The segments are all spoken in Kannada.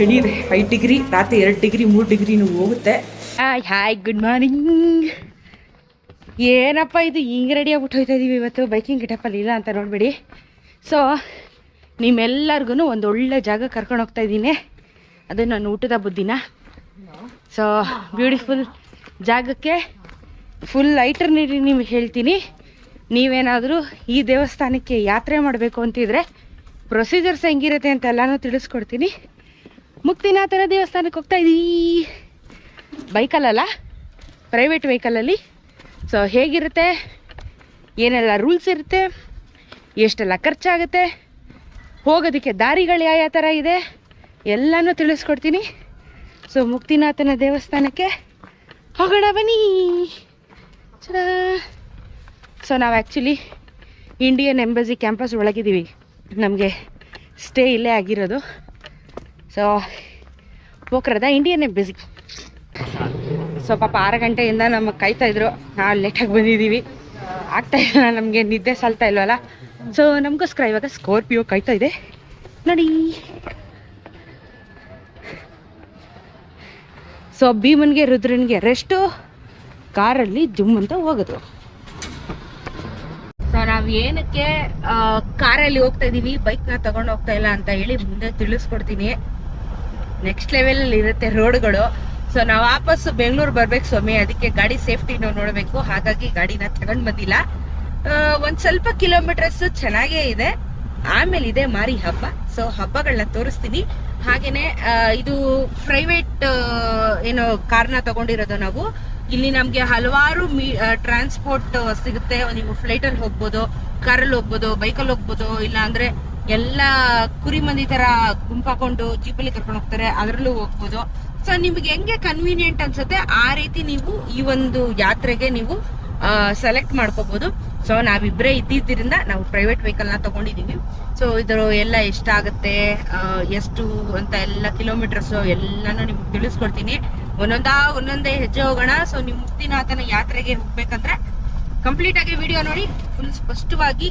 ಚಳಿ ಐದು ಡಿಗ್ರಿ ರಾತ್ರಿ ಎರಡು ಡಿಗ್ರಿ ಮೂರು ಡಿಗ್ರಿನೂ ಹೋಗುತ್ತೆ. ಹಾಯ್ ಹಾಯ್ ಗುಡ್ ಮಾರ್ನಿಂಗ್ ಏನಪ್ಪ ಇದು ಹಿಂಗೆ ರೆಡಿ ಆಗ್ಬಿಟ್ಟು ಹೋಗ್ತಾ ಇದೀವಿ ಇವತ್ತು? ಬೈಕಿಂಗ್ ಗಿಟಪ್ಪಲ್ಲಿ ಇಲ್ಲ ಅಂತ ನೋಡಬೇಡಿ. ಸೊ ನಿಮ್ಮೆಲ್ಲರಿಗೂ ಒಂದು ಒಳ್ಳೆ ಜಾಗ ಕರ್ಕೊಂಡು ಹೋಗ್ತಾ ಇದ್ದೀನಿ. ಅದು ನಾನು ಊಟದ ಬುದ್ಧಿನ? ಸೊ ಬ್ಯೂಟಿಫುಲ್ ಜಾಗಕ್ಕೆ ಫುಲ್ ಲೈಟರ್ ನೀಡಿ ನಿಮಗೆ ಹೇಳ್ತೀನಿ. ನೀವೇನಾದರೂ ಈ ದೇವಸ್ಥಾನಕ್ಕೆ ಯಾತ್ರೆ ಮಾಡಬೇಕು ಅಂತಿದ್ರೆ ಪ್ರೊಸೀಜರ್ಸ್ ಹೆಂಗಿರುತ್ತೆ ಅಂತ ಎಲ್ಲನೂ ತಿಳಿಸ್ಕೊಡ್ತೀನಿ. ಮುಕ್ತಿನಾಥನ ದೇವಸ್ಥಾನಕ್ಕೆ ಹೋಗ್ತಾ ಇದ್ದೀವಿ ಬೈಕಲ್ಲಲ್ಲ ಪ್ರೈವೇಟ್ ವೆಹಿಕಲಲ್ಲಿ ಸೊ ಹೇಗಿರುತ್ತೆ? ಏನೆಲ್ಲ ರೂಲ್ಸ್ ಇರುತ್ತೆ? ಎಷ್ಟೆಲ್ಲ ಖರ್ಚಾಗುತ್ತೆ? ಹೋಗೋದಕ್ಕೆ ದಾರಿಗಳು ಯಾವ ಯಾವ ಥರ ಇದೆ? ಎಲ್ಲನೂ ತಿಳಿಸ್ಕೊಡ್ತೀನಿ. ಸೊ ಮುಕ್ತಿನಾಥನ ದೇವಸ್ಥಾನಕ್ಕೆ ಹೋಗೋಣ ಬನ್ನಿ. ಸೊ ನಾವು ಆ್ಯಕ್ಚುಲಿ ಇಂಡಿಯನ್ ಎಂಬಸಿ ಕ್ಯಾಂಪಸ್ ಒಳಗಿದ್ದೀವಿ. ನಮಗೆ ಸ್ಟೇ ಇಲ್ಲೇ ಆಗಿರೋದು. ಸೊ ಹೋಗ್ರದ ಇಂಡಿಯನ್ ಬ್ಯುಸಿ ಸೊ ಪಾಪ ಆರು ಗಂಟೆಯಿಂದ ನಮಗೆ ಕಾಯ್ತಾ ಇದ್ರು. ನಾವು ಲೇಟಾಗಿ ಬಂದಿದ್ದೀವಿ ಆಗ್ತಾ ಇಲ್ಲ, ನಮಗೆ ನಿದ್ದೆ ಸಲ್ತಾ ಇಲ್ವಲ್ಲ? ಸೊ ನಮಗೋಸ್ಕರ ಇವಾಗ ಸ್ಕಾರ್ಪಿಯೋ ಕಾಯ್ತಾ ಇದೆ. ನೋಡಿ. ಸೊ ಭೀಮನ್ಗೆ, ರುದ್ರನ್ಗೆ ರೆಸ್ಟು ಕಾರಲ್ಲಿ ಜುಮ್ ಅಂತ ಹೋಗೋದು. ಸೊ ನಾವು ಏನಕ್ಕೆ ಕಾರಲ್ಲಿ ಹೋಗ್ತಾ ಇದೀವಿ ಬೈಕ್ನ ತಗೊಂಡು ಹೋಗ್ತಾ ಇಲ್ಲ ಅಂತ ಹೇಳಿ ಮುಂದೆ ತಿಳಿಸ್ಕೊಡ್ತೀನಿ. ನೆಕ್ಸ್ಟ್ ಲೆವೆಲ್ ಇರುತ್ತೆ ರೋಡ್ಗಳು. ಸೊ ನಾವು ವಾಪಸ್ ಬೆಂಗಳೂರು ಬರ್ಬೇಕು ಸ್ವಾಮಿ. ಅದಕ್ಕೆ ಗಾಡಿ ಸೇಫ್ಟಿನೂ ನೋಡಬೇಕು. ಹಾಗಾಗಿ ಗಾಡಿನ ತಗೊಂಡ್ ಬಂದಿಲ್ಲ. ಒಂದ್ ಸ್ವಲ್ಪ ಕಿಲೋಮೀಟರ್ಸ್ ಚೆನ್ನಾಗೇ ಇದೆ. ಆಮೇಲೆ ಇದೆ ಮಾರಿ ಹಬ್ಬ. ಸೊ ಹಬ್ಬಗಳನ್ನ ತೋರಿಸ್ತೀನಿ. ಹಾಗೇನೆ ಇದು ಪ್ರೈವೇಟ್ ಏನು ಕಾರ್ನ ತಗೊಂಡಿರೋದು ನಾವು. ಇಲ್ಲಿ ನಮ್ಗೆ ಹಲವಾರು ಟ್ರಾನ್ಸ್ಪೋರ್ಟ್ ಸಿಗುತ್ತೆ. ನೀವು ಫ್ಲೈಟ್ ಅಲ್ಲಿ ಹೋಗ್ಬೋದು ಕಾರಲ್ಲಿ ಹೋಗ್ಬೋದು ಬೈಕಲ್ಲಿ ಹೋಗ್ಬೋದು ಇಲ್ಲ ಅಂದ್ರೆ ಎಲ್ಲ ಕುರಿ ಮಂದಿ ತರ ಗುಂಪಾಕೊಂಡು ಜೀಪಲ್ಲಿ ಕರ್ಕೊಂಡು ಹೋಗ್ತಾರೆ, ಅದರಲ್ಲೂ ಹೋಗ್ಬೋದು. ಸೊ ನಿಮ್ಗೆ ಹೆಂಗೆ ಕನ್ವೀನಿಯಂಟ್ ಅನ್ಸುತ್ತೆ, ಆ ರೀತಿ ನೀವು ಈ ಒಂದು ಯಾತ್ರೆಗೆ ನೀವು ಸೆಲೆಕ್ಟ್ ಮಾಡ್ಕೋಬಹುದು ಸೊ ನಾವಿಬ್ರೇ ಇದ್ದಿದ್ದರಿಂದ ನಾವು ಪ್ರೈವೇಟ್ ವೆಹಿಕಲ್ನ ತಗೊಂಡಿದೀವಿ. ಸೊ ಇದರ ಎಲ್ಲ ಎಷ್ಟಾಗುತ್ತೆ ಎಷ್ಟು ಅಂತ ಎಲ್ಲ ಕಿಲೋಮೀಟರ್ಸ್ ಎಲ್ಲಾನು ನಿಮ್ಗೆ ತಿಳಿಸ್ಕೊಡ್ತೀನಿ. ಒಂದೊಂದಾ, ಒಂದೊಂದೇ ಹೆಜ್ಜೆ ಹೋಗೋಣ. ಸೊ ನಿಮ್ ಮುಕ್ತಿನಾಥನ ಯಾತ್ರೆಗೆ ಹೋಗ್ಬೇಕಂದ್ರೆ ಕಂಪ್ಲೀಟ್ ಆಗಿ ವಿಡಿಯೋ ನೋಡಿ ಫುಲ್ ಸ್ಪಷ್ಟವಾಗಿ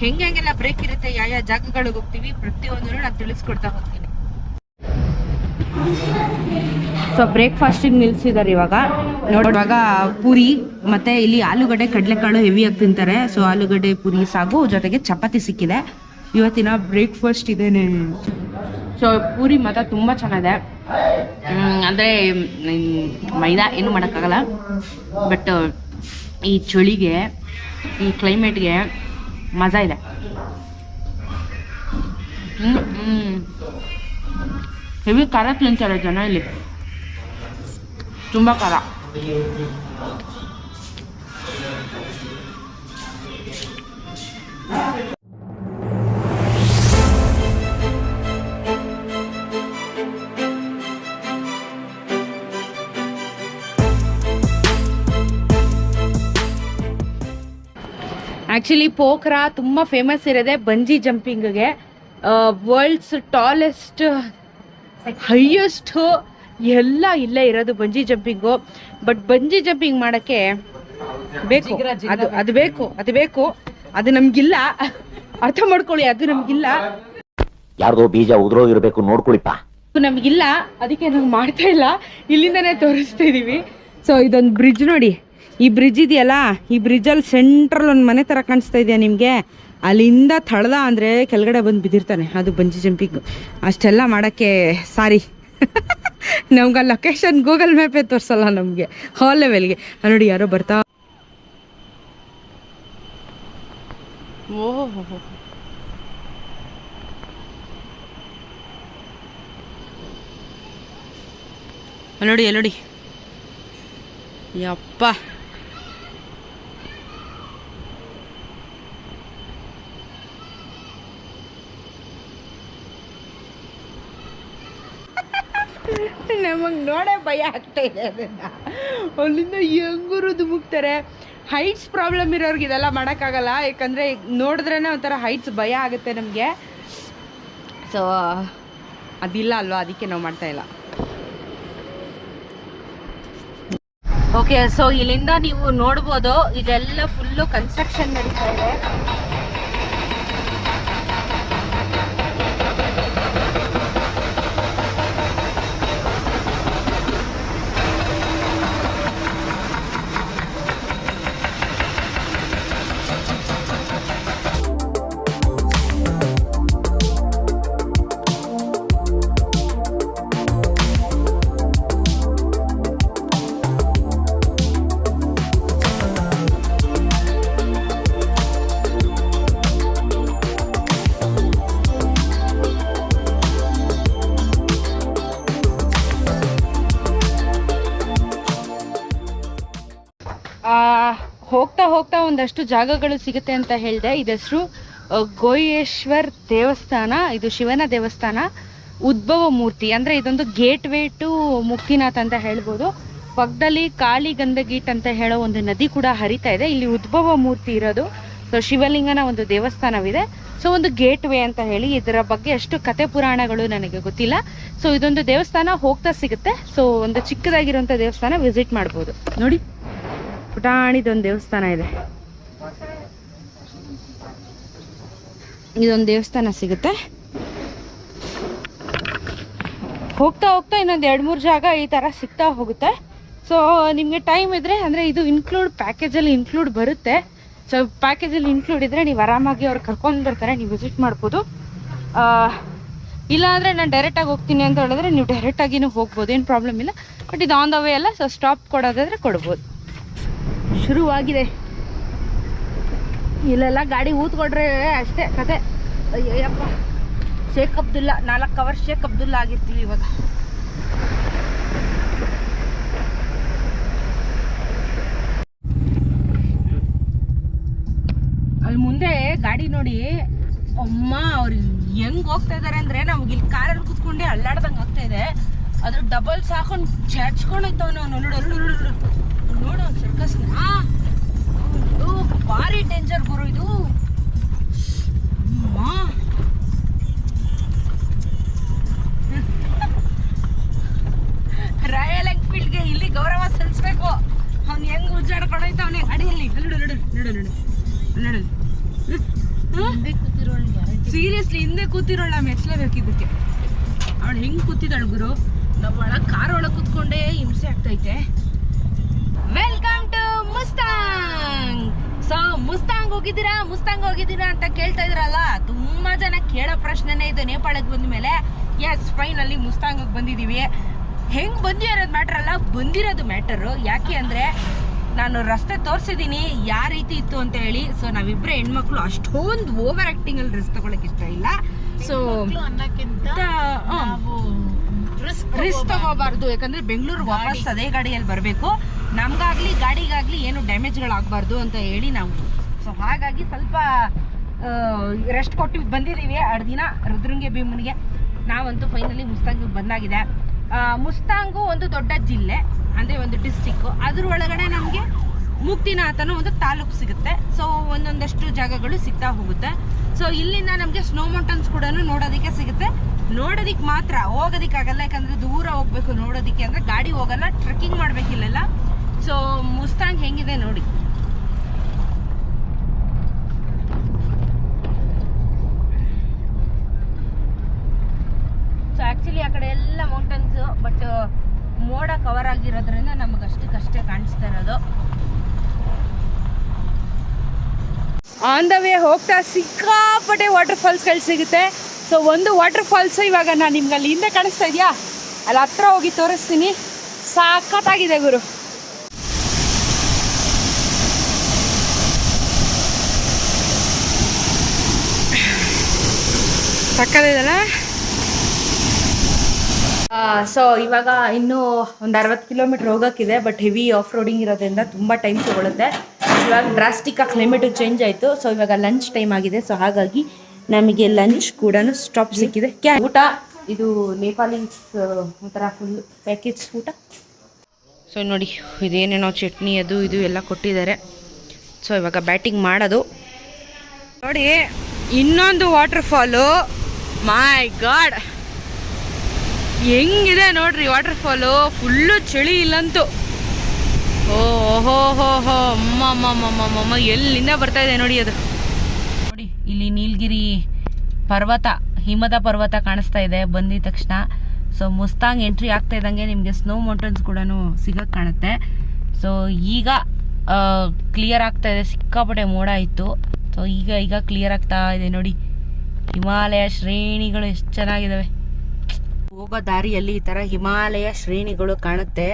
ಹೆಂಗೆಲ್ಲ ಬ್ರೇಕ್ ಇರುತ್ತೆ, ಯಾವ ಯಾವ ಜಾಗಗಳಿಗೆ ಹೋಗ್ತೀವಿ, ಪ್ರತಿಯೊಂದನ್ನು ನಾನು ತಿಳಿಸ್ಕೊಡ್ತಾ ಹೋಗ್ತೀನಿ. ಸೊ ಬ್ರೇಕ್ಫಾಸ್ಟಿಗೆ ನಿಲ್ಸಿದ್ದಾರೆ ಇವಾಗ. ನೋಡುವಾಗ ಪೂರಿ, ಮತ್ತೆ ಇಲ್ಲಿ ಆಲೂಗಡ್ಡೆ ಕಡಲೆಕಾಳು ಹೆವಿ ಆಗಿ ತಿಂತಾರೆ. ಸೊ ಆಲೂಗಡ್ಡೆ, ಪೂರಿ, ಸಾಗು ಜೊತೆಗೆ ಚಪಾತಿ ಸಿಕ್ಕಿದೆ. ಇವತ್ತಿನ ಬ್ರೇಕ್ಫಾಸ್ಟ್ ಇದೇನೆ. ಸೊ ಪೂರಿ ಮಾತ್ರ ತುಂಬ ಚೆನ್ನಾಗಿದೆ. ಅಂದರೆ ಮೈದಾ ಏನು ಮಾಡೋಕ್ಕಾಗಲ್ಲ. ಬಟ್ ಈ ಚಳಿಗೆ, ಈ ಕ್ಲೈಮೇಟ್ಗೆ ಮಜಾ ಇದೆ ಹ್ಮ್ ಹ್ಮ್ ಹೆವಿ ಖಾರ ತಿಂತಾರೆ ಜನ ಇಲ್ಲಿ ತುಂಬ ಖಾರ ಆ್ಯಕ್ಚುಲಿ ಪೋಖ್ರಾ ತುಂಬ ಫೇಮಸ್ ಇರೋದೆ ಬಂಜಿ ಜಂಪಿಂಗ್ಗೆ ವರ್ಲ್ಡ್ಸ್ ಟಾಲೆಸ್ಟ್ ಹೈಯೆಸ್ಟ್ ಎಲ್ಲ ಇಲ್ಲೇ ಇರೋದು bungee jumping but bungee jumping ಮಾಡೋಕ್ಕೆ ಬೇಕು. ಅದು ಅದು ಬೇಕು ಅದು ಬೇಕು. ಅದು ನಮ್ಗಿಲ್ಲ. ಅರ್ಥ ಮಾಡ್ಕೊಳ್ಳಿ ಅದು ನಮ್ಗಿಲ್ಲ. ಯಾರ್ದೋ ಬೀಜ ಉದುರೋಗಿರ್ಬೇಕು ನೋಡ್ಕೊಳಿಪ್ಪ. ಅದು ನಮ್ಗಿಲ್ಲ. ಅದಕ್ಕೆ ನಾವು ಮಾಡ್ತಾ ಇಲ್ಲ. ಇಲ್ಲಿಂದನೇ ತೋರಿಸ್ತಾ ಇದೀವಿ. ಸೊ ಇದೊಂದು ಬ್ರಿಡ್ಜ್ ನೋಡಿ. ಈ ಬ್ರಿಡ್ಜ್ ಇದೆಯಲ್ಲ? ಈ ಬ್ರಿಡ್ಜಲ್ಲಿ ಸೆಂಟ್ರಲ್ ಒಂದು ಮನೆ ಥರ ಕಾಣಿಸ್ತಾ ಇದೆಯಾ ನಿಮಗೆ? ಅಲ್ಲಿಂದ ತಳ್ದ ಅಂದರೆ ಕೆಳಗಡೆ ಬಂದು ಬಿದ್ದಿರ್ತಾನೆ. ಅದು ಬಂಜಿ ಜಂಪಿಂಗ್. ಅಷ್ಟೆಲ್ಲ ಮಾಡೋಕ್ಕೆ ಸಾರಿ. ನಮ್ಗೆ ಲೊಕೇಶನ್ ಗೂಗಲ್ ಮ್ಯಾಪೇ ತೋರಿಸಲ್ಲ ನಮಗೆ. ಹಾಲ್ ಲೆವೆಲ್ಗೆ ನೋಡಿ ಯಾರೋ ಬರ್ತಾ ಓಹೋ ನೋಡಿ ಎಲ್ಲೋಡಿ ಯಪ್ಪ. ನಮಗೆ ನೋಡೇ ಭಯ ಆಗ್ತಾ ಇದೆ ಅದನ್ನ. ಅಲ್ಲಿಂದ ಹೆಂಗುರುದು ಮುಗ್ತಾರೆ. ಹೈಟ್ಸ್ ಪ್ರಾಬ್ಲಮ್ ಇರೋರ್ಗೆ ಇದೆಲ್ಲ ಮಾಡೋಕ್ಕಾಗಲ್ಲ. ಯಾಕಂದರೆ ನೋಡಿದ್ರೇ ಒಂಥರ ಹೈಟ್ಸ್ ಭಯ ಆಗುತ್ತೆ ನಮಗೆ. ಸೊ ಅದಿಲ್ಲ ಅಲ್ವಾ? ಅದಕ್ಕೆ ನಾವು ಮಾಡ್ತಾ ಇಲ್ಲ. ಓಕೆ ಸೊ ಇಲ್ಲಿಂದ ನೀವು ನೋಡ್ಬೋದು. ಇದೆಲ್ಲ ಫುಲ್ಲು ಕನ್ಸ್ಟ್ರಕ್ಷನ್ ನಡೀತಾ ಇದೆ. ಹೋಗ್ತಾ ಒಂದಷ್ಟು ಜಾಗಗಳು ಸಿಗುತ್ತೆ ಅಂತ ಹೇಳಿದೆ. ಇದೆಸರು ಗೋಯೇಶ್ವರ್ ದೇವಸ್ಥಾನ. ಇದು ಶಿವನ ದೇವಸ್ಥಾನ. ಉದ್ಭವ ಮೂರ್ತಿ. ಅಂದರೆ ಇದೊಂದು ಗೇಟ್ ವೇ ಟು ಮುಕ್ತಿನಾಥ್ ಅಂತ ಹೇಳ್ಬೋದು. ಪಕ್ಕದಲ್ಲಿ ಕಾಳಿ ಗಂಧಗೀಟ್ ಅಂತ ಹೇಳೋ ಒಂದು ನದಿ ಕೂಡ ಹರಿತಾ ಇದೆ. ಇಲ್ಲಿ ಉದ್ಭವ ಮೂರ್ತಿ ಇರೋದು. ಸೊ ಶಿವಲಿಂಗನ ಒಂದು ದೇವಸ್ಥಾನವಿದೆ. ಸೊ ಒಂದು ಗೇಟ್ ವೇ ಅಂತ ಹೇಳಿ ಇದರ ಬಗ್ಗೆ ಅಷ್ಟು ಕತೆ ಪುರಾಣಗಳು ನನಗೆ ಗೊತ್ತಿಲ್ಲ. ಸೊ ಇದೊಂದು ದೇವಸ್ಥಾನ ಹೋಗ್ತಾ ಸಿಗುತ್ತೆ. ಸೊ ಒಂದು ಚಿಕ್ಕದಾಗಿರುವಂಥ ದೇವಸ್ಥಾನ ವಿಸಿಟ್ ಮಾಡ್ಬೋದು. ನೋಡಿ. ಪುಟಾಣಿದೊಂದು ದೇವಸ್ಥಾನ ಇದೆ. ಇದೊಂದು ದೇವಸ್ಥಾನ ಸಿಗುತ್ತೆ. ಹೋಗ್ತಾ ಹೋಗ್ತಾ ಇನ್ನೊಂದು ಎರಡು ಮೂರು ಜಾಗ ಈ ಥರ ಸಿಗ್ತಾ ಹೋಗುತ್ತೆ. ಸೊ ನಿಮಗೆ ಟೈಮ್ ಇದ್ದರೆ ಅಂದರೆ ಇದು ಇನ್ಕ್ಲೂಡ್ ಪ್ಯಾಕೇಜಲ್ಲಿ ಇನ್ಕ್ಲೂಡ್ ಬರುತ್ತೆ. ಸೊ ಪ್ಯಾಕೇಜಲ್ಲಿ ಇನ್ಕ್ಲೂಡ್ ಇದ್ದರೆ ನೀವು ಆರಾಮಾಗಿ ಅವ್ರು ಕರ್ಕೊಂಡು ಬರ್ತಾರೆ ನೀವು ವಿಸಿಟ್ ಮಾಡ್ಬೋದು. ಆ, ಇಲ್ಲ ಅಂದ್ರೆ ನಾನು ಡೈರೆಕ್ಟಾಗಿ ಹೋಗ್ತೀನಿ ಅಂತ ಹೇಳಿದ್ರೆ ನೀವು ಡೈರೆಕ್ಟಾಗಿನೂ ಹೋಗ್ಬೋದು ಏನು ಪ್ರಾಬ್ಲಮ್ ಇಲ್ಲ. ಬಟ್ ಇದು ಆನ್ ದ ವೇ ಅಲ್ಲ ಸೊ ಸ್ಟಾಪ್ ಕೊಡೋದಾದರೆ ಕೊಡ್ಬೋದು. ಶುರುವಾಗಿದೆ. ಇಲ್ಲೆಲ್ಲ ಗಾಡಿ ಊದ್ಕೊಟ್ರೆ ಅಷ್ಟೇ ಕತೆ. ಅಯ್ಯಪ್ಪ ಶೇಖ್ ಅಬ್ದುಲ್ಲಾ ನಾಲ್ಕು ಅವರ್ ಶೇಖ್ ಅಬ್ದುಲ್ಲಾ ಆಗಿರ್ತೀವಿ ಇವಾಗ. ಅಲ್ಲಿ ಮುಂದೆ ಗಾಡಿ ನೋಡಿ. ಅಮ್ಮ, ಅವ್ರು ಹೆಂಗ್ ಹೋಗ್ತಾ ಇದಾರೆ ಅಂದ್ರೆ ನಮ್ಗೆ ಇಲ್ಲಿ ಕಾರಲ್ಲಿ ಕೂತ್ಕೊಂಡೆ ಅಲ್ಲಾಡ್ದಂಗೆ ಆಗ್ತಾ ಇದೆ. ಅದ್ರ ಡಬಲ್ಸ್ ಹಾಕೊಂಡು ಚಚ್ಕೊಂಡು ಹೋಯ್ತವ ನಾವು ನೋಡು ಸರ್ಕಸ್ ಭಾರಿ ಡೇಂಜರ್ ಗುರು ಇದು. ರಾಯಲ್ ಎನ್ಫೀಲ್ಡ್ಗೆ ಇಲ್ಲಿ ಗೌರವ ಸಲ್ಲಿಸ್ಬೇಕು. ಅವ್ನು ಹೆಂಗ್ ಉಜ್ಜಾಡ್ಕೊಂಡು ಹೋಯ್ತವನೆ ಅಡಿಯಲ್ಲಿ ನೋಡು ನೋಡು ನೋಡು ನೋಡು ನೋಡು. ಸೀರಿಯಸ್ಲಿ ಹಿಂದೆ ಕೂತಿರೋಳ ಮೆಚ್ಚಲೇಬೇಕು ಇದಕ್ಕೆ. ಅವಳು ಹೆಂಗ್ ಕೂತಿದ್ದಾಳು ಗುರು? ನಾವು ಒಳಗೆ ಕಾರ್ ಒಳಗೆ ಕುತ್ಕೊಂಡೇ ಹಿಂಸೆ ಆಗ್ತೈತೆ. ಮುಸ್ತಾಂಗ್ ಸೊ ಮುಸ್ತಾಂಗ್ ಹೋಗಿದ್ದೀರಾ? ಮುಸ್ತಾಂಗ್ ಹೋಗಿದ್ದೀರಾ ಅಂತ ಕೇಳ್ತಾ ಇದ್ರಲ್ಲ? ತುಂಬಾ ಜನ ಕೇಳೋ ಪ್ರಶ್ನೆನೇ ಇದು ನೇಪಾಳಕ್ಕೆ ಬಂದ ಮೇಲೆ. ಎಸ್ ಫೈನಲ್ಲಿ ಮುಸ್ತಾಂಗ್ ಬಂದಿದೀವಿ ಹೆಂಗ್ ಬಂದಿ ಅನ್ನೋದು ಮ್ಯಾಟರ್ ಅಲ್ಲ ಬಂದಿರೋದು ಮ್ಯಾಟರು ಯಾಕೆ ಅಂದ್ರೆ ನಾನು ರಸ್ತೆ ತೋರಿಸಿದ್ದೀನಿ ಯಾವ ರೀತಿ ಇತ್ತು ಅಂತ ಹೇಳಿ. ಸೊ ನಾವಿಬ್ರೆ ಹೆಣ್ಮಕ್ಳು ಅಷ್ಟೊಂದು ಓವರ್ ಆಕ್ಟಿಂಗ್ ಅಲ್ಲಿ ರಿಸ್ಕ್ ತಗೊಳಕ್ ಇಷ್ಟ ಇಲ್ಲ. ಸೊ ರಿಸ್ಕ್ ತಗೋಬಾರ್ದು. ಯಾಕಂದ್ರೆ ಬೆಂಗಳೂರು ವಾಪಸ್ ಅದೇ ಗಾಡಿಯಲ್ಲಿ ಬರಬೇಕು. ನಮ್ಗಾಗ್ಲಿ, ಗಾಡಿಗಾಗ್ಲಿ ಏನು ಡ್ಯಾಮೇಜ್ಗಳಾಗಬಾರ್ದು ಅಂತ ಹೇಳಿ ನಾವು. ಸೊ ಹಾಗಾಗಿ ಸ್ವಲ್ಪ ರೆಸ್ಟ್ ಕೊಟ್ಟು ಬಂದಿದ್ದೀವಿ. ಎರಡು ದಿನ ರುದ್ರಂಗೆ ಭೀಮನಿಗೆ. ನಾವಂತೂ ಫೈನಲಿ ಮುಸ್ತಾಂಗ್ ಬಂದಾಗಿದೆ. ಮುಸ್ತಾಂಗು ಒಂದು ದೊಡ್ಡ ಜಿಲ್ಲೆ, ಅಂದ್ರೆ ಒಂದು ಡಿಸ್ಟಿಕ್ಕು ಅದ್ರ ಒಳಗಡೆ ನಮಗೆ ಮುಕ್ತಿನಾಥನ ಒಂದು ತಾಲೂಕು ಸಿಗುತ್ತೆ. ಸೊ ಒಂದೊಂದಷ್ಟು ಜಾಗಗಳು ಸಿಗ್ತಾ ಹೋಗುತ್ತೆ. ಸೊ ಇಲ್ಲಿಂದ ನಮಗೆ ಸ್ನೋ ಮೌಂಟನ್ಸ್ ಕೂಡ ನೋಡೋದಕ್ಕೆ ಸಿಗುತ್ತೆ. ನೋಡೋದಿಕ್ ಮಾತ್ರ ಹೋಗೋದಿಕ್ಕಾಗಲ್ಲ ಯಾಕಂದ್ರೆ ದೂರ ಹೋಗ್ಬೇಕು ನೋಡೋದಿಕ್ಕೆ. ಅಂದ್ರೆ ಗಾಡಿ ಹೋಗಲ್ಲ ಟ್ರೆಕ್ಕಿಂಗ್ ಮಾಡ್ಬೇಕು ಇಲ್ಲೆಲ್ಲ ಸೊ ಮುಸ್ತಾಂಗ್ ಹೆಂಗಿದೆ ನೋಡಿ. ಸೊ ಆಕ್ಚುಲಿ ಆ ಕಡೆ ಎಲ್ಲ ಮೌಂಟನ್ಸ್ ಬಟ್ ಮೋಡ ಕವರ್ ಆಗಿರೋದ್ರಿಂದ ನಮಗೆ ಅಷ್ಟಕ್ಕಷ್ಟೇ ಕಾಣಿಸ್ತಾ ಇರೋದು. ಆನ್ ದ ವೇ ಹೋಗ್ತಾ ಸಿಕ್ಕಾಪಟ್ಟೆ ವಾಟರ್ ಫಾಲ್ಸ್ಗಳು ಸಿಗುತ್ತೆ. ಸೊ ಒಂದು ವಾಟರ್ ಫಾಲ್ಸ್ ಇವಾಗ ನಾನು ನಿಮ್ಗೆ ಅಲ್ಲಿ ಹಿಂದೆ ಕಾಣಿಸ್ತಾ ಇದೆಯಾ? ಅಲ್ಲಿ ಹತ್ರ ಹೋಗಿ ತೋರಿಸ್ತೀನಿ. ಸಾಕತ್ತಾಗಿದೆ ಗುರು. ಸಕ್ಕದಿದಲ್ಲ ಸೊ ಇವಾಗ ಇನ್ನೂ ಒಂದು ಅರವತ್ತು ಕಿಲೋಮೀಟ್ರ್ ಹೋಗೋಕ್ಕಿದೆ ಬಟ್ ಹೆವಿ ಆಫ್ ರೋಡಿಂಗ್ ಇರೋದ್ರಿಂದ ತುಂಬ ಟೈಮ್ ತೊಗೊಳುತ್ತೆ. ಇವಾಗ ಡ್ರಾಸ್ಟಿಕ್ಕಾಗಿ ಕ್ಲೈಮೇಟು ಚೇಂಜ್ ಆಯಿತು. ಸೊ ಇವಾಗ ಲಂಚ್ ಟೈಮ್ ಆಗಿದೆ. ಸೊ ಹಾಗಾಗಿ ನಮಗೆ ಲಂಚ್ ಕೂಡ ಸ್ಟಾಪ್ ಸಿಕ್ಕಿದೆ. ಕ್ಯಾ ಊಟ ಇದು ನೇಪಾಲೀಸ್ ಒಂಥರ ಫುಲ್ ಪ್ಯಾಕೇಜ್ ಊಟ. ಸೊ ನೋಡಿ ಇದೇನೇನೋ ಚಟ್ನಿ ಅದು ಇದು ಎಲ್ಲ ಕೊಟ್ಟಿದ್ದಾರೆ. ಸೊ ಇವಾಗ ಬ್ಯಾಟಿಂಗ್ ಮಾಡೋದು. ನೋಡಿ ಇನ್ನೊಂದು ವಾಟರ್ ಫಾಲು ಮೈ ಗಾಡ್ ಹೆಂಗಿದೆ ನೋಡ್ರಿ ವಾಟರ್ ಫಾಲು ಫುಲ್ಲು ಚಳಿ ಇಲ್ಲಂತೂ. ಓ ಹೋ ಹೋ ಹೋ ಅಮ್ಮ ಅಮ್ಮ ಅಮ್ಮ ಅಮ್ಮ ಎಲ್ಲಿಂದ ಬರ್ತಾ ಇದೆ ನೋಡಿ ಅದು. ಇಲ್ಲಿ ನೀಲಗಿರಿ ಪರ್ವತ, ಹಿಮದ ಪರ್ವತ ಕಾಣಿಸ್ತಾ ಇದೆ, ಬಂದಿದ ತಕ್ಷಣ. ಸೊ ಮುಸ್ತಾಂಗ್ ಎಂಟ್ರಿ ಆಗ್ತಾ ಇದ್ದಂಗೆ ನಿಮಗೆ ಸ್ನೋ ಮೌಂಟನ್ಸ್ ಕೂಡ ಸಿಗಕ್ಕೆ ಕಾಣುತ್ತೆ. ಸೊ ಈಗ ಕ್ಲಿಯರ್ ಆಗ್ತಾ ಇದೆ, ಸಿಕ್ಕಾಪಟ್ಟೆ ಮೋಡ ಇತ್ತು. ಸೊ ಈಗ ಈಗ ಕ್ಲಿಯರ್ ಆಗ್ತಾ ಇದೆ ನೋಡಿ. ಹಿಮಾಲಯ ಶ್ರೇಣಿಗಳು ಎಷ್ಟು ಚೆನ್ನಾಗಿದ್ದಾವೆ ಹೋಗೋ ದಾರಿಯಲ್ಲಿ ಈ ಥರ ಹಿಮಾಲಯ ಶ್ರೇಣಿಗಳು ಕಾಣುತ್ತೆ.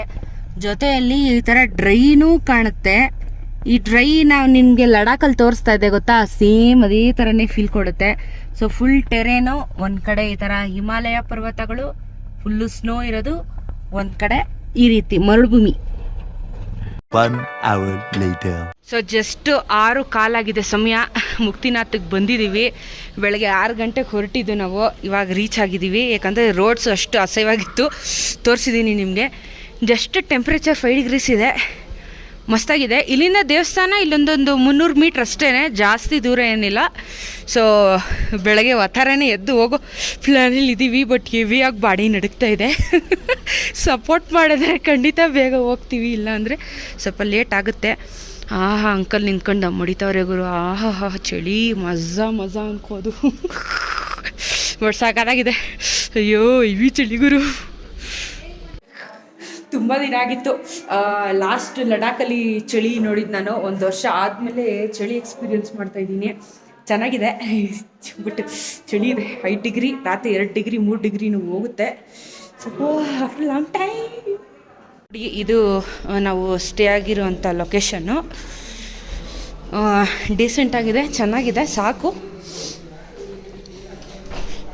ಜೊತೆಯಲ್ಲಿ ಈ ಥರ ಡ್ರೈನೂ ಕಾಣುತ್ತೆ. ಈ ಡ್ರೈ ನಾವು ನಿಮಗೆ ಲಡಾಖಲ್ಲಿ ತೋರಿಸ್ತಾ ಇದ್ದೆ ಗೊತ್ತಾ? ಸೇಮ್ ಅದೇ ಥರನೇ ಫೀಲ್ ಕೊಡುತ್ತೆ. ಸೊ ಫುಲ್ ಟೆರೇನು ಒಂದು ಕಡೆ ಈ ಥರ ಹಿಮಾಲಯ ಪರ್ವತಗಳು ಫುಲ್ಲು ಸ್ನೋ ಇರೋದು ಒಂದು ಕಡೆ ಈ ರೀತಿ ಮರುಭೂಮಿ. One hour later. So just ಆರು ಕಾಲಾಗಿದೆ ಸಮಯ. ಮುಕ್ತಿನಾಥಕ್ಕೆ ಬಂದಿದ್ದೀವಿ ಬೆಳಗ್ಗೆ ಆರು ಗಂಟೆಗೆ ಹೊರಟಿದ್ದು ನಾವು. ಇವಾಗ ರೀಚ್ ಆಗಿದ್ದೀವಿ ಯಾಕಂದರೆ ರೋಡ್ಸ್ ಅಷ್ಟು ಅಸಹ್ಯವಾಗಿತ್ತು. ತೋರಿಸಿದ್ದೀನಿ ನಿಮಗೆ. ಜಸ್ಟ್ ಟೆಂಪ್ರೇಚರ್ ಫೈವ್ ಡಿಗ್ರೀಸ್ ಇದೆ. ಮಸ್ತಾಗಿದೆ. ಇಲ್ಲಿಂದ ದೇವಸ್ಥಾನ ಇಲ್ಲೊಂದೊಂದು ಮುನ್ನೂರು ಮೀಟ್ರ್ ಅಷ್ಟೇ ಜಾಸ್ತಿ ದೂರ ಏನಿಲ್ಲ. ಸೊ ಬೆಳಗ್ಗೆ ಒತ್ತಾರನೇ ಎದ್ದು ಹೋಗೋ. ಪ್ಲ್ಯಾನಲ್ಲಿ ಇದ್ದೀವಿ ಬಟ್ ಹೆವಿಯಾಗಿ ಬಾಡಿ ನಡುಕ್ತಾ ಇದೆ. ಸಪೋರ್ಟ್ ಮಾಡಿದ್ರೆ ಖಂಡಿತ ಬೇಗ ಹೋಗ್ತೀವಿ ಇಲ್ಲಾಂದರೆ ಸ್ವಲ್ಪ ಲೇಟ್ ಆಗುತ್ತೆ. ಆಹಾ ಅಂಕಲ್ ನಿಂತ್ಕೊಂಡು ಮಡಿತವ್ರೆ ಗುರು. ಆಹಾಹಾ, ಚಳಿ, ಮಜಾ ಮಜಾ ಅನ್ಕೋದು ಬಟ್ ಸಾಕಾಗಿದೆ ಅಯ್ಯೋ, ಇವಿ ಚಳಿ ಗುರು. ತುಂಬ ದಿನ ಆಗಿತ್ತು. ಲಾಸ್ಟ್ ಲಡಾಖಲ್ಲಿ ಚಳಿ ನೋಡಿದ್ದು ನಾನು, ಒಂದು ವರ್ಷ ಆದಮೇಲೆ ಚಳಿ ಎಕ್ಸ್ಪೀರಿಯನ್ಸ್ ಮಾಡ್ತಾ ಇದ್ದೀನಿ. ಚೆನ್ನಾಗಿದೆ. ಬಟ್ ಚಳಿ ಇದೆ. ಐದು ಡಿಗ್ರಿ, ರಾತ್ರಿ ಎರಡು ಡಿಗ್ರಿ, ಮೂರು ಡಿಗ್ರಿನೂ ಹೋಗುತ್ತೆ. ಆಫ್ಟರ್ ಲಾಂಗ್ ಟೈಮ್ ಇದು, ನಾವು ಸ್ಟೇ ಆಗಿರುವಂಥ ಲೊಕೇಶನ್ನು ಡೀಸೆಂಟ್ ಆಗಿದೆ, ಚೆನ್ನಾಗಿದೆ, ಸಾಕು.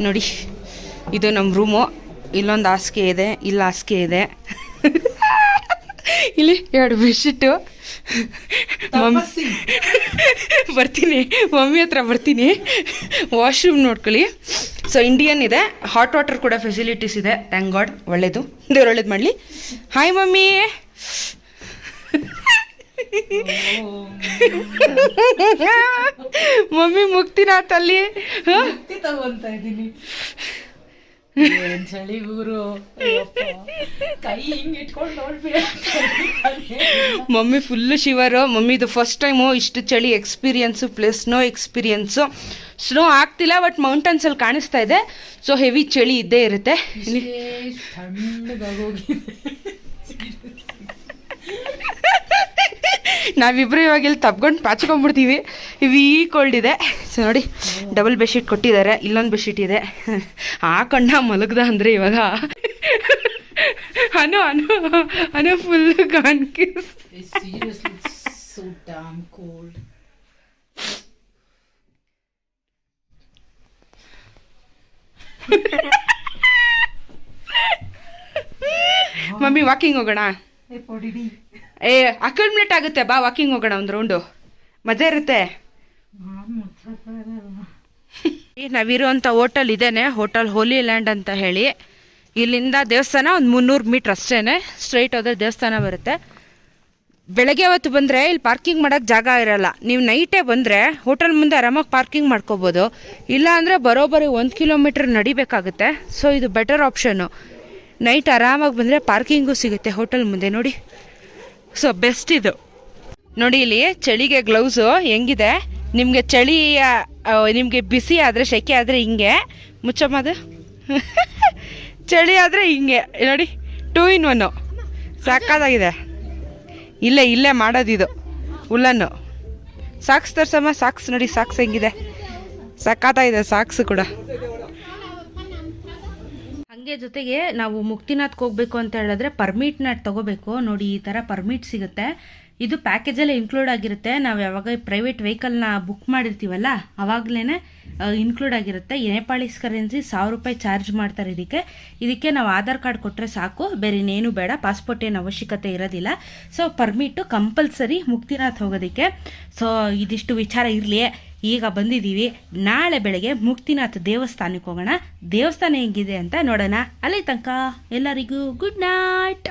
ನೋಡಿ, ಇದು ನಮ್ಮ ರೂಮು ಇಲ್ಲೊಂದು ಹಾಸಿಗೆ ಇದೆ, ಇಲ್ಲಿ ಹಾಸಿಗೆ ಇದೆ. ಇಲ್ಲಿ ಎರಡು ಬೆಡ್ಶೀಟು ಮಮ್ಮಿ ಬರ್ತೀನಿ. ಮಮ್ಮಿ ಹತ್ರ ಬರ್ತೀನಿ. ವಾಶ್ರೂಮ್ ನೋಡ್ಕೊಳ್ಳಿ. ಸೊ ಇಂಡಿಯನ್ ಇದೆ. ಹಾಟ್ ವಾಟರ್ ಕೂಡ ಫೆಸಿಲಿಟೀಸ್ ಇದೆ. ಥ್ಯಾಂಕ್ ಗಾಡ್ ಒಳ್ಳೇದು. ದೇವ್ರು ಒಳ್ಳೇದು ಮಾಡಲಿ. Hi mummy. ಮಮ್ಮಿ ಮುಕ್ತಿನಾಥ್ ಅಲ್ಲಿ ಹ? ತಗೊಂತ ಏನ್ ಚಳಿ ಊರು ಕೈ ಹಿಂಗ್ ಇಟ್ಕೊಂಡು ಮಮ್ಮಿ ಫುಲ್ಲು ಶಿವರು. ಮಮ್ಮಿದು ಫಸ್ಟ್ ಟೈಮು ಇಷ್ಟು ಚಳಿ experience plus snow experience snow ಆಗ್ತಿಲ್ಲ ಬಟ್ ಮೌಂಟನ್ಸಲ್ಲಿ ಕಾಣಿಸ್ತಾ ಇದೆ. ಸೊ ಹೆವಿ ಚಳಿ ಇದ್ದೇ ಇರುತ್ತೆ. ನಾವಿಬ್ರು ಇವಾಗ ಇಲ್ಲಿ ತಪ್ಕೊಂಡು ಪಾಚ್ಕೊಂಡ್ಬಿಡ್ತೀವಿ. ಈ ಕೋಲ್ಡ್ ಇದೆ. ಸೊ ನೋಡಿ ಡಬಲ್ ಬೆಡ್ಶೀಟ್ ಕೊಟ್ಟಿದ್ದಾರೆ. ಇಲ್ಲೊಂದು ಬೆಡ್ಶೀಟ್ ಇದೆ. ಆ ಕಣ್ಣ ಮಲಗ್ದ ಅಂದರೆ ಇವಾಗ ಅನು ಅನು ಅನು ಫುಲ್ ಕಾನ್ಕಿಸ್ ಮಮ್ಮಿ ವಾಕಿಂಗ್ ಹೋಗೋಣ. ಏ ಏ ಆಗುತ್ತೆ. ಬಾ ವಾಕಿಂಗ್ ಹೋಗೋಣ ಒಂದು ರೌಂಡು ಮಜಾ ಇರುತ್ತೆ. ನಾವಿರುವಂಥ ಹೋಟೆಲ್ ಇದೇನೆ. ಹೋಟೆಲ್ ಹೋಲಿ ಲ್ಯಾಂಡ್ ಅಂತ ಹೇಳಿ. ಇಲ್ಲಿಂದ ದೇವಸ್ಥಾನ ಒಂದು ಮುನ್ನೂರು ಮೀಟ್ರ್ ಅಷ್ಟೇ ಸ್ಟ್ರೈಟ್ ಹೋದ್ರೆ ದೇವಸ್ಥಾನ ಬರುತ್ತೆ. ಬೆಳಗ್ಗೆ ಹೊತ್ತು ಬಂದರೆ ಇಲ್ಲಿ ಪಾರ್ಕಿಂಗ್ ಮಾಡೋಕ್ಕೆ ಜಾಗ ಇರಲ್ಲ. ನೀವು ನೈಟೇ ಬಂದರೆ ಹೋಟೆಲ್ ಮುಂದೆ ಆರಾಮಾಗಿ ಪಾರ್ಕಿಂಗ್ ಮಾಡ್ಕೋಬೋದು. ಇಲ್ಲ ಅಂದರೆ ಬರೋಬ್ಬರಿ ಒಂದು ಕಿಲೋಮೀಟ್ರ್ ನಡಿಬೇಕಾಗುತ್ತೆ. ಸೊ ಇದು ಬೆಟರ್ ಆಪ್ಷನ್ನು ನೈಟ್ ಆರಾಮಾಗಿ ಬಂದರೆ ಪಾರ್ಕಿಂಗು ಸಿಗುತ್ತೆ ಹೋಟೆಲ್ ಮುಂದೆ ನೋಡಿ. ಸೊ ಬೆಸ್ಟ್ ಇದು. ನೋಡಿ ಇಲ್ಲಿ ಚಳಿಗೆ ಗ್ಲೌಸು ಹೆಂಗಿದೆ? ನಿಮಗೆ ಚಳಿ ನಿಮಗೆ ಬಿಸಿ ಆದರೆ ಸೆಕೆ ಆದರೆ ಹಿಂಗೆ. ಮುಚ್ಚಮ್ಮ ಅದು. ಚಳಿ ಆದರೆ ಹಿಂಗೆ. ನೋಡಿ ಟೂ ಇನ್ ಒನ್ನು ಸಾಕಾದಾಗಿದೆ. ಇಲ್ಲೇ ಇಲ್ಲೇ ಮಾಡೋದಿದು ಉಲ್ಲನ್ನು. ಸಾಕ್ಸ್ ತರ್ಸಮ್ಮ ಸಾಕ್ಸ್ ನೋಡಿ ಸಾಕ್ಸ್ ಹೆಂಗಿದೆ. ಸಾಕಾತಾಯಿದೆ ಸಾಕ್ಸ್ ಕೂಡ. ಹಾಗೆ ಜೊತೆಗೆ ನಾವು ಮುಕ್ತಿನಾಥ್ಗೆ ಹೋಗ್ಬೇಕು ಅಂತ ಹೇಳಿದ್ರೆ ಪರ್ಮಿಟ್ನ ತಗೋಬೇಕು. ನೋಡಿ, ಈ ಥರ ಪರ್ಮಿಟ್ ಸಿಗುತ್ತೆ. ಇದು ಪ್ಯಾಕೇಜಲ್ಲೇ ಇನ್ಕ್ಲೂಡ್ ಆಗಿರುತ್ತೆ. ನಾವು ಯಾವಾಗ ಪ್ರೈವೇಟ್ ವೆಹಿಕಲ್ನ ಬುಕ್ ಮಾಡಿರ್ತೀವಲ್ಲ ಅವಾಗಲೇ ಇನ್ಕ್ಲೂಡ್ ಆಗಿರುತ್ತೆ. ನೇಪಾಳಿಸ್ ಕರೆನ್ಸಿ ಸಾವಿರ ರೂಪಾಯಿ ಚಾರ್ಜ್ ಮಾಡ್ತಾರೆ ಇದಕ್ಕೆ. ಇದಕ್ಕೆ ನಾವು ಆಧಾರ್ ಕಾರ್ಡ್ ಕೊಟ್ಟರೆ ಸಾಕು. ಬೇರೆ ಇನ್ನೇನು ಬೇಡ. ಪಾಸ್ಪೋರ್ಟ್ ಏನು ಅವಶ್ಯಕತೆ ಇರೋದಿಲ್ಲ. ಸೊ ಪರ್ಮಿಟು ಕಂಪಲ್ಸರಿ ಮುಕ್ತಿನಾಥ್ ಹೋಗೋದಕ್ಕೆ. ಸೊ ಇದಿಷ್ಟು ವಿಚಾರ ಇರಲಿ ಈಗ ಬಂದಿದ್ದೀವಿ. ನಾಳೆ ಬೆಳಗ್ಗೆ ಮುಕ್ತಿನಾಥ್ ದೇವಸ್ಥಾನಕ್ಕೆ ಹೋಗೋಣ. ದೇವಸ್ಥಾನ ಹೆಂಗಿದೆ ಅಂತ ನೋಡೋಣ. ಅಲ್ಲಿ ತನಕ ಎಲ್ಲರಿಗೂ ಗುಡ್ ನೈಟ್